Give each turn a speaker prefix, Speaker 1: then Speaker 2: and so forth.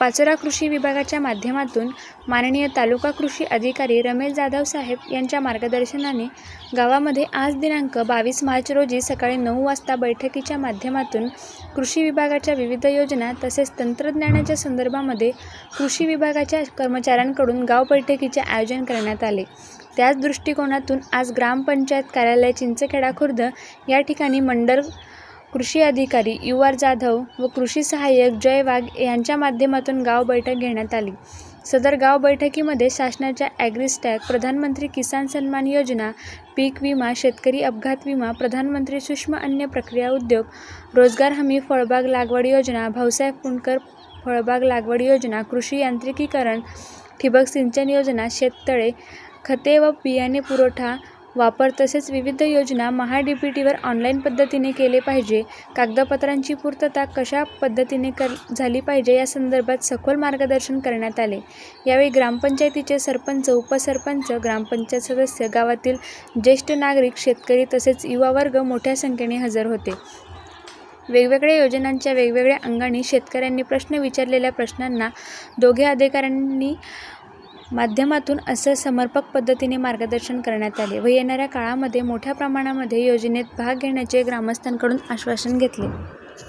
Speaker 1: पाचोरा कृषी विभागाच्या माध्यमातून माननीय तालुका कृषी अधिकारी रमेश जाधव साहेब यांच्या मार्गदर्शनाने गावामध्ये आज दिनांक बावीस मार्च रोजी सकाळी नऊ वाजता बैठकीच्या माध्यमातून कृषी विभागाच्या विविध योजना तसेच तंत्रज्ञानाच्या संदर्भामध्ये कृषी विभागाच्या कर्मचाऱ्यांकडून गाव बैठकीचे आयोजन करण्यात आले. त्याच दृष्टिकोनातून आज ग्रामपंचायत कार्यालय चिंचखेडा खुर्द या ठिकाणी मंडल कृषी अधिकारी यू आर जाधव व कृषी सहाय्यक जय वाघ यांच्या माध्यमातून गाव बैठक घेण्यात आली. सदर गाव बैठकीमध्ये शासनाच्या ॲग्रिस्टॅग प्रधानमंत्री किसान सन्मान योजना पीक विमा शेतकरी अपघात विमा प्रधानमंत्री सूक्ष्म अन्न प्रक्रिया उद्योग रोजगार हमी फळबाग लागवड योजना भाऊसाहेब कुंडकर फळबाग लागवड योजना कृषी यांत्रिकीकरण ठिबक सिंचन योजना शेततळे खते व बियाणे पुरवठा वापर तसेच विविध योजना महा डी पी टीवर ऑनलाईन पद्धतीने केले पाहिजे. कागदपत्रांची पूर्तता कशा पद्धतीने कर झाली पाहिजे या संदर्भात सखोल मार्गदर्शन करण्यात आले. यावेळी ग्रामपंचायतीचे सरपंच उपसरपंच ग्रामपंचायत सदस्य गावातील ज्येष्ठ नागरिक शेतकरी तसेच युवा वर्ग मोठ्या संख्येने हजर होते. वेगवेगळ्या योजनांच्या वेगवेगळ्या अंगाने शेतकऱ्यांनी प्रश्न विचारलेल्या प्रश्नांना दोघे अधिकाऱ्यांनी माध्यमातून असं समर्पक पद्धतीने मार्गदर्शन करण्यात आले व येणाऱ्या काळामध्ये मोठ्या प्रमाणामध्ये योजनेत भाग घेण्याचे ग्रामस्थांकडून आश्वासन घेतले.